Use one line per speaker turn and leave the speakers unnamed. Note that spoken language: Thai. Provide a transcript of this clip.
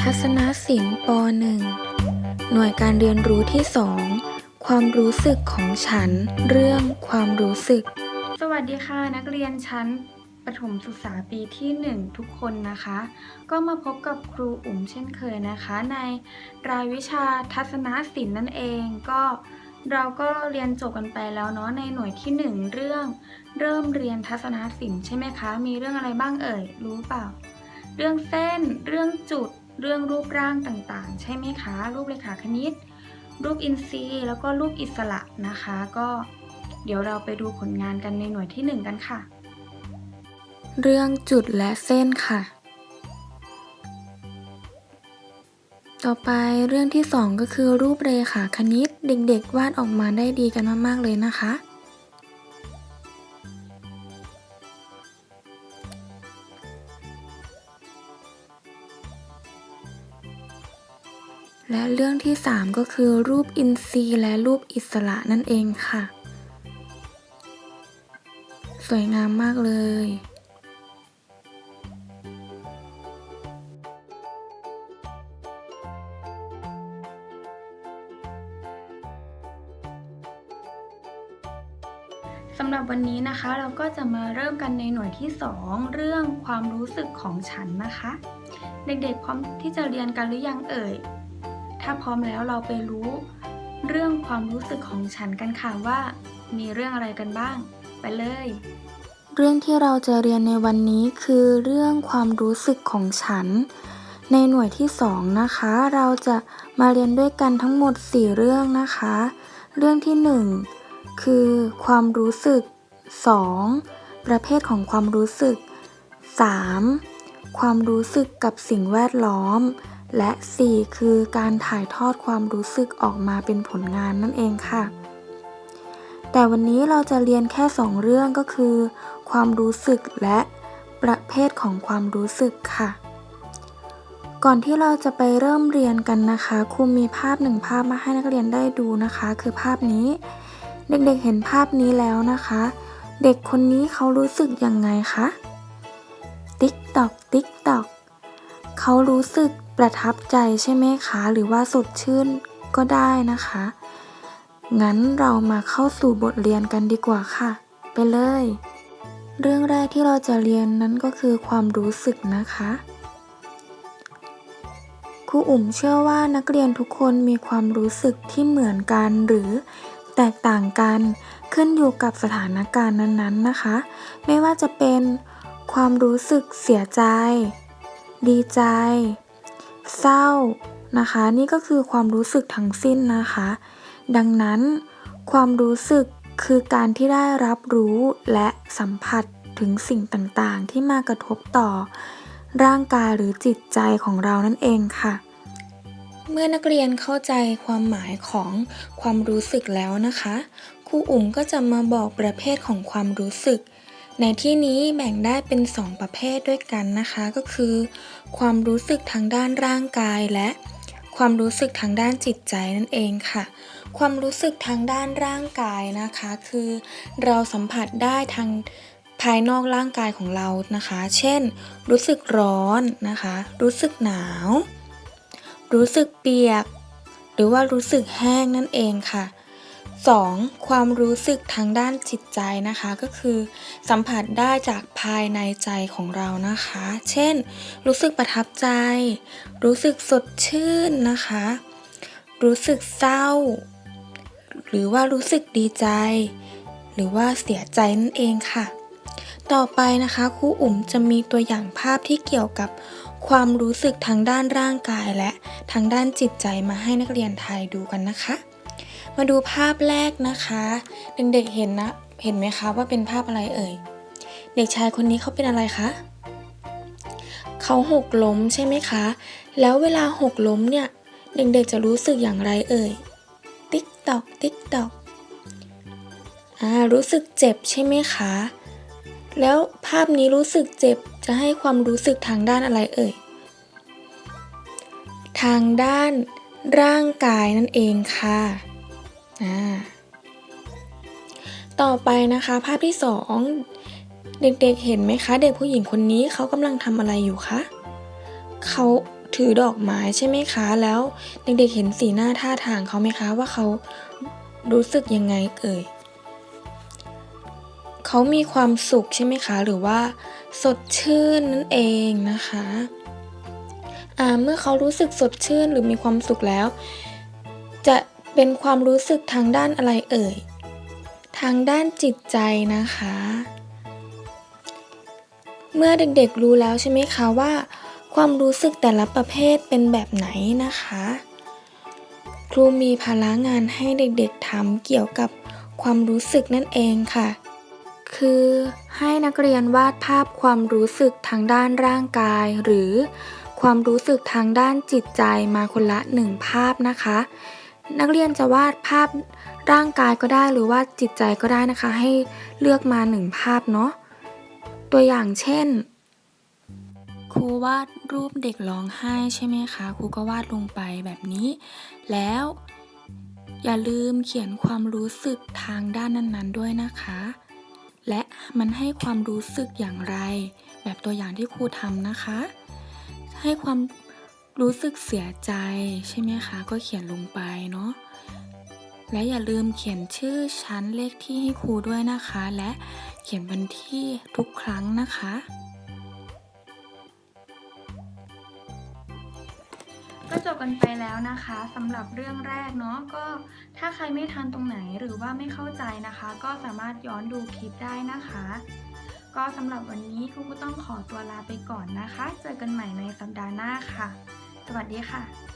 ทัศนศิลป์ป .1 หน่วยการเรียนรู้ที่ 2 ความรู้สึกของฉัน เรื่องความรู้สึก สวัสดีค่ะ นักเรียนชั้นประถมศึกษาปีที่ 1 ทุกคนนะคะ ก็มาพบกับครูอุ๋มเช่นเคยนะคะ ในรายวิชาทัศนศิลป์นั่นเองก็เราก็เรียนจบกันไปแล้วเนาะในหน่วยที่ 1 เรื่อง เริ่มเรียนทัศนศิลป์ใช่ไหมคะ มีเรื่องอะไรบ้างเอ่ย รู้เปล่า เรื่องเส้น เรื่องจุด เรื่องรูปร่างต่างๆ ใช่ไหมคะ รูปเรขาคณิต รูปอินทรีย์ แล้วก็รูปอิสระนะคะ ก็เดี๋ยวเราไปดูผลงานกันในหน่วยที่ 1 กันค่ะ เรื่องจุดและเส้นค่ะ ต่อไปเรื่องที่ 2 ก็คือรูปเรขาคณิต เด็กๆ วาดออกมาได้ดีกันมากๆเลยนะคะ และเรื่องที่ 3 ก็คือรูปอินทรีย์และรูปอิสระนั่นเองค่ะ สวยงามมากเลยสำหรับวันนี้นะคะเราก็จะมาเริ่มกันในหน่วยที่ 2 เรื่องความรู้สึกของฉันนะคะ เด็กๆพร้อมที่จะเรียนกันหรือยังเอ่ย ถ้าพร้อมแล้วเราไปรู้ เรื่องความรู้สึกของฉันกันค่ะว่า มีเรื่องอะไรกันบ้าง ไปเลย เรื่องที่เราจะเรียนในวันนี้คือเรื่องความรู้สึกของฉัน ในหน่วยที่ 2 นะคะ เราจะมาเรียนด้วยกันทั้งหมด 4 เรื่องนะคะ เรื่องที่ 1 คือความรู้สึก 2. ประเภทของความรู้สึก 3. ความรู้สึกกับสิ่งแวดล้อม และ 4 คือการถ่ายทอดความรู้สึกออกมาเป็นผลงานนั่นเองค่ะ แต่วันนี้เราจะเรียนแค่ 2 เรื่องก็คือ ความรู้สึกและประเภทของความรู้สึกค่ะ ก่อนที่เราจะไปเริ่มเรียนกันนะคะครูมีภาพหนึ่งภาพมาให้นักเรียนได้ดูนะคะ คือภาพนี้ เด็กๆเห็นภาพนี้แล้วนะคะ เด็กคนนี้เขารู้สึกยังไงคะ ติ๊กตอกติ๊กตอกเขารู้สึก ประทับใจใช่ไหมคะ หรือว่าสดชื่นก็ได้นะคะ งั้นเรามาเข้าสู่บทเรียนกันดีกว่าค่ะ ไปเลย เรื่องแรกที่เราจะเรียนนั้นก็คือความรู้สึกนะคะครูอุ๋มเชื่อว่านักเรียนทุกคนมีความรู้สึกที่เหมือนกันหรือแตกต่างกัน ขึ้นอยู่กับสถานการณ์นั้นๆนะคะ ไม่ว่าจะเป็นความรู้สึกเสียใจ ดีใจ เศร้านะคะ นี่ก็คือความรู้สึกทั้งสิ้นนะคะ ดังนั้น ความรู้สึกคือการที่ได้รับรู้และสัมผัสถึงสิ่งต่างๆ ที่มากระทบต่อ ร่างกายหรือจิตใจของเรานั่นเองค่ะ เมื่อนักเรียนเข้าใจความหมายของความรู้สึกแล้วนะคะครูอุ๋มก็จะมาบอกประเภทของความรู้สึก ในที่นี้แบ่งได้เป็น 2 ประเภทด้วยกันนะคะ ก็คือ ความรู้สึกทางด้านร่างกายและความรู้สึกทางด้านจิตใจนั่นเองค่ะ ความรู้สึกทางด้านร่างกายนะคะ คือ เราสัมผัสได้ทางภายนอกร่างกายของเรานะคะ เช่น รู้สึกร้อนนะคะ รู้สึกหนาว รู้สึกเปียก หรือว่ารู้สึกแห้งนั่นเองค่ะ 2. ความรู้สึกทางด้านจิตใจนะคะก็คือ สัมผัสได้จากภายในใจของเรานะคะ เช่น รู้สึกประทับใจ รู้สึกสดชื่นนะคะ รู้สึกเศร้า หรือว่ารู้สึกดีใจ หรือว่าเสียใจนั่นเองค่ะ ต่อไปนะคะครูอุ๋มจะมีตัวอย่างภาพที่เกี่ยวกับความรู้สึกทางด้านร่างกายและทางด้านจิตใจมาให้นักเรียนไทยดูกันนะคะ มาดูภาพแรกนะคะเด็กๆเห็นนะเห็นไหมคะว่าเป็นภาพอะไรเอ่ย เด็กชายคนนี้เขาเป็นอะไรคะเขาหกล้มใช่ไหมคะ แล้วเวลาหกล้มเนี่ยเด็กๆจะรู้สึกอย่างไรเอ่ย ติ๊กตอกติ๊กตอกอ่ารู้สึกเจ็บใช่ไหมคะ แล้วภาพนี้รู้สึกเจ็บจะให้ความรู้สึกทางด้านอะไรเอ่ย ทางด้านร่างกายนั่นเองค่ะอ่า ต่อไปนะคะภาพที่สองเด็กๆเห็นไหมคะ เด็กผู้หญิงคนนี้เขากำลังทำอะไรอยู่คะเขาถือดอกไม้ใช่ไหมคะ แล้วเด็กๆเห็นสีหน้าท่าทางเขาไหมคะ ว่าเขารู้สึกยังไงเอ่ยเขามีความสุขใช่ไหมคะ หรือว่า สดชื่นนั่นเองนะคะอ่าเมื่อเขารู้สึกสดชื่นหรือมีความสุขแล้ว จะ เป็นความรู้สึกทางด้านอะไรเอ่ย ทางด้านจิตใจนะคะ เมื่อเด็กๆรู้แล้วใช่ไหมคะว่า ความรู้สึกแต่ละประเภทเป็นแบบไหนนะคะ ครูมีภาระงานให้เด็กๆทำเกี่ยวกับความรู้สึกนั่นเองค่ะ คือให้นักเรียนวาดภาพความรู้สึกทางด้านร่างกาย หรือความรู้สึกทางด้านจิตใจมาคนละหนึ่งภาพนะคะ นักเรียนจะวาดภาพร่างกายก็ได้หรือว่าจิตใจก็ได้นะคะ ให้เลือกมาหนึ่งภาพเนาะตัวอย่างเช่น ครูวาดรูปเด็กร้องไห้ใช่ไหมคะครูก็วาดลงไปแบบนี้ แล้ว อย่าลืมเขียนความรู้สึกทางด้านนั้นๆด้วยนะคะ และมันให้ความรู้สึกอย่างไร แบบตัวอย่างที่ครูทำนะคะ ให้ความ รู้สึกเสียใจใช่ไหมคะ ก็เขียนลงไปเนาะและอย่าลืมเขียนชื่อชั้นเลขที่ให้ครูด้วยนะคะ และเขียนวันที่ทุกครั้งนะคะ
ก็จบกันไปแล้วนะคะสำหรับเรื่องแรกเนาะก็ถ้าใครไม่ทันตรงไหนหรือว่าไม่เข้าใจนะคะ ก็สามารถย้อนดูคลิปได้นะคะ ก็สำหรับวันนี้ครูก็ต้องขอตัวลาไปก่อนนะคะ เจอกันใหม่ในสัปดาห์หน้าค่ะ สวัสดีค่ะ